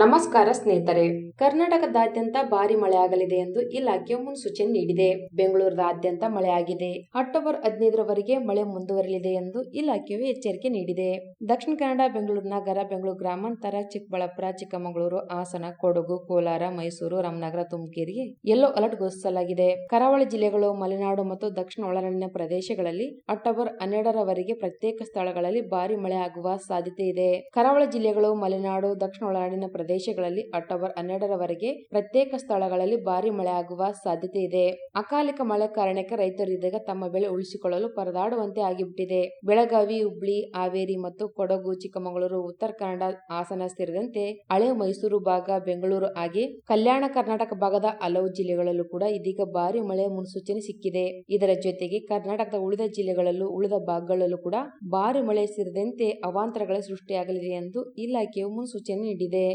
ನಮಸ್ಕಾರ ಸ್ನೇಹಿತರೆ. ಕರ್ನಾಟಕದಾದ್ಯಂತ ಭಾರಿ ಮಳೆಯಾಗಲಿದೆ ಎಂದು ಇಲಾಖೆಯು ಮುನ್ಸೂಚನೆ ನೀಡಿದೆ. ಬೆಂಗಳೂರಿನಾದ್ಯಂತ ಮಳೆಯಾಗಿದೆ. ಅಕ್ಟೋಬರ್ ಹದಿನೈದರವರೆಗೆ ಮಳೆ ಮುಂದುವರಲಿದೆ ಎಂದು ಇಲಾಖೆಯು ಎಚ್ಚರಿಕೆ ನೀಡಿದೆ. ದಕ್ಷಿಣ ಕನ್ನಡ, ಬೆಂಗಳೂರು ನಗರ, ಬೆಂಗಳೂರು ಗ್ರಾಮಾಂತರ, ಚಿಕ್ಕಬಳ್ಳಾಪುರ, ಚಿಕ್ಕಮಗಳೂರು, ಹಾಸನ, ಕೊಡಗು, ಕೋಲಾರ, ಮೈಸೂರು, ರಾಮನಗರ, ತುಮಕೂರಿಗೆ ಯೆಲ್ಲೋ ಅಲರ್ಟ್ ಘೋಷಿಸಲಾಗಿದೆ. ಕರಾವಳಿ ಜಿಲ್ಲೆಗಳು ಮಲೆನಾಡು ಮತ್ತು ದಕ್ಷಿಣ ಒಳನಾಡಿನ ಪ್ರದೇಶಗಳಲ್ಲಿ ಅಕ್ಟೋಬರ್ ಹನ್ನೆರಡರವರೆಗೆ ಪ್ರತ್ಯೇಕ ಸ್ಥಳಗಳಲ್ಲಿ ಭಾರಿ ಮಳೆ ಆಗುವ ಸಾಧ್ಯತೆ ಇದೆ. ಕರಾವಳಿ ಜಿಲ್ಲೆಗಳು ಮಲೆನಾಡು, ದಕ್ಷಿಣ ಒಳನಾಡಿನ ಪ್ರದೇಶಗಳಲ್ಲಿ ಅಕ್ಟೋಬರ್ ಹನ್ನೆರಡರವರೆಗೆ ಪ್ರತ್ಯೇಕ ಸ್ಥಳಗಳಲ್ಲಿ ಭಾರಿ ಮಳೆಯಾಗುವ ಸಾಧ್ಯತೆ ಇದೆ ಅಕಾಲಿಕ ಮಳೆ ಕಾರಣಕ್ಕೆ ರೈತರು ಇದೀಗ ತಮ್ಮ ಬೆಳೆ ಉಳಿಸಿಕೊಳ್ಳಲು ಪರದಾಡುವಂತೆ ಆಗಿಬಿಟ್ಟಿದೆ. ಬೆಳಗಾವಿ, ಹುಬ್ಳಿ, ಹಾವೇರಿ ಮತ್ತು ಕೊಡಗು, ಚಿಕ್ಕಮಗಳೂರು, ಉತ್ತರ ಕನ್ನಡ ಹಾಸನ ಸೇರಿದಂತೆ ಹಳೆ ಮೈಸೂರು ಭಾಗ, ಬೆಂಗಳೂರು ಹಾಗೆ ಕಲ್ಯಾಣ ಕರ್ನಾಟಕ ಭಾಗದ ಹಲವು ಜಿಲ್ಲೆಗಳಲ್ಲೂ ಕೂಡ ಇದೀಗ ಭಾರಿ ಮಳೆ ಮುನ್ಸೂಚನೆ ಸಿಕ್ಕಿದೆ. ಇದರ ಜೊತೆಗೆ ಕರ್ನಾಟಕದ ಉಳಿದ ಜಿಲ್ಲೆಗಳಲ್ಲೂ ಉಳಿದ ಭಾಗಗಳಲ್ಲೂ ಕೂಡ ಭಾರಿ ಮಳೆ ಸೇರಿದಂತೆ ಅವಾಂತರಗಳ ಸೃಷ್ಟಿಯಾಗಲಿದೆ ಎಂದು ಇಲಾಖೆಯು ಮುನ್ಸೂಚನೆ ನೀಡಿದೆ.